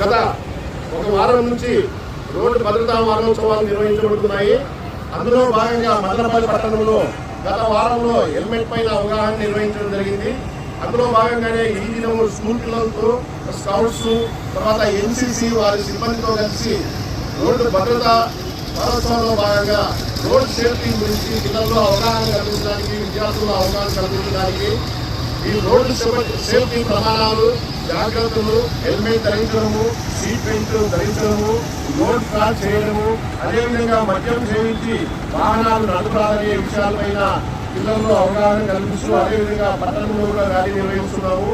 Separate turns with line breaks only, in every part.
గత ఒక వారం నుంచి రోడ్డు భద్రతా వారోత్సవాలు నిర్వహించబడుతున్నాయి. అందులో భాగంగా మదనపల్లి పట్టణంలో గత వారంలో హెల్మెట్ పైన అవగాహన నిర్వహించడం జరిగింది. అందులో భాగంగానే ఈ దినము స్కూల్ పిల్లలతో స్కౌట్స్ తర్వాత ఎన్సీసీ వారి సిబ్బందితో కలిసి రోడ్డు భద్రత వారోత్సవంలో భాగంగా రోడ్ సేఫ్టీ గురించి పిల్లల్లో అవగాహన కల్పించడానికి విద్యార్థుల్లో అవగాహన కల్పించడానికి ఈ రోడ్డు సేఫ్టీ ప్రమాణాలు జాగ్రత్తలు హెల్మెట్ ధరించడము సీట్ బెల్ట్ ధరించడము రోడ్ క్రాస్ చేయడము అదేవిధంగా మద్యం సేవించి వాహనాలు నడపాలనే విషయాలపైన పిల్లల్లో అవగాహన కల్పిస్తూ అదేవిధంగా పట్టణంలో కూడా ర్యాలీ నిర్వహిస్తున్నాము.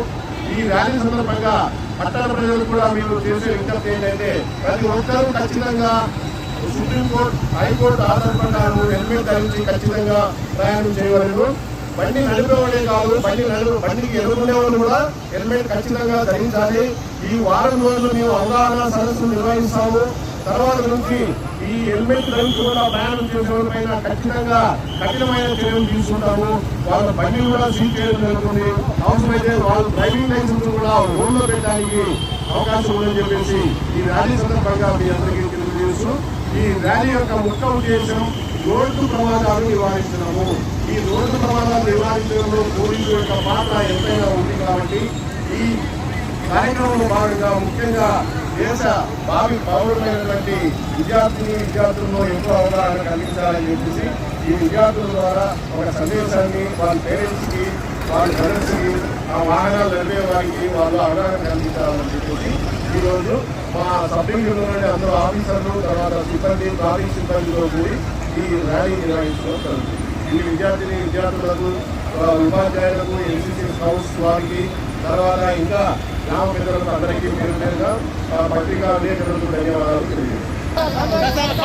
ఈ ర్యాలీ సందర్భంగా పట్టణ ప్రజలు కూడా మీరు చేసే విజ్ఞప్తి ఏంటంటే ప్రతి ఒక్కరూ ఖచ్చితంగా సుప్రీంకోర్టు హైకోర్టు ఆధారపడ్డారు. హెల్మెట్ ధరించి ఖచ్చితంగా ప్రయాణం చేయవలను. బండి నడిపేవాడే కాదు బండి నడుపు బండికి ఎదుర్కొనే వాళ్ళు కూడా హెల్మెట్ ఖచ్చితంగా ధరించాలి. ఈ వారం రోజులు మేము అవగాహన సదస్సులు నిర్వహిస్తాము. తర్వాత నుంచి ఈ హెల్మెట్ ధరించకుండా కూడా ప్రయాణం చేసే ఖచ్చితంగా కఠినమైన చర్యలు తీసుకుంటాము. వాళ్ళ బండిని కూడా సీజ్ చేయడం జరుగుతుంది. అవసరమైతే వాళ్ళ డ్రైవింగ్ లైసెన్స్ కూడా రోడ్లో పెట్టడానికి అవకాశం ఉందని చెప్పేసి ఈ ర్యాలీ సందర్భంగా మీ అందరికీ తెలియజేస్తూ ఈ ర్యాలీ యొక్క ముఖ్య ఉద్దేశం రోడ్డు ప్రమాదాలు నివారించడము. ఈ రోడ్డు ప్రమాదాలు నివారించడంలో పోలీసు యొక్క పాత్ర ఎంతైనా ఉంది కాబట్టి ఈ కార్యక్రమంలో భాగంగా ముఖ్యంగా దేశ భావి పౌరులైనటువంటి విద్యార్థిని విద్యార్థుల్లో ఎక్కువ అవగాహన కలిగించాలని చెప్పేసి ఈ విద్యార్థుల ద్వారా ఒక సందేశాన్ని వాళ్ళ పేరెంట్స్కి వాళ్ళ పేరెంట్స్కి ఆ వాహనాలు నడిపే వారికి వాళ్ళు అవగాహన కలిగించాలని చెప్పేసి ఈరోజు మా సభ్యులు అందరూ ఆఫీసర్లు తర్వాత సిబ్బంది ట్రాఫిక్ సిబ్బందితో కూడి ఈ ర్యాలీ నిర్వహించడం ఈ విద్యార్థిని విద్యార్థులకు ఉపాధ్యాయులకు ఎన్సీసీ స్కౌట్స్ వారికి తర్వాత ఇంకా గ్రామ పెద్దలకు అందరికీ పేరు పత్రికా విలేకరులకు ధన్యవాదాలు తెలియజేస్తాను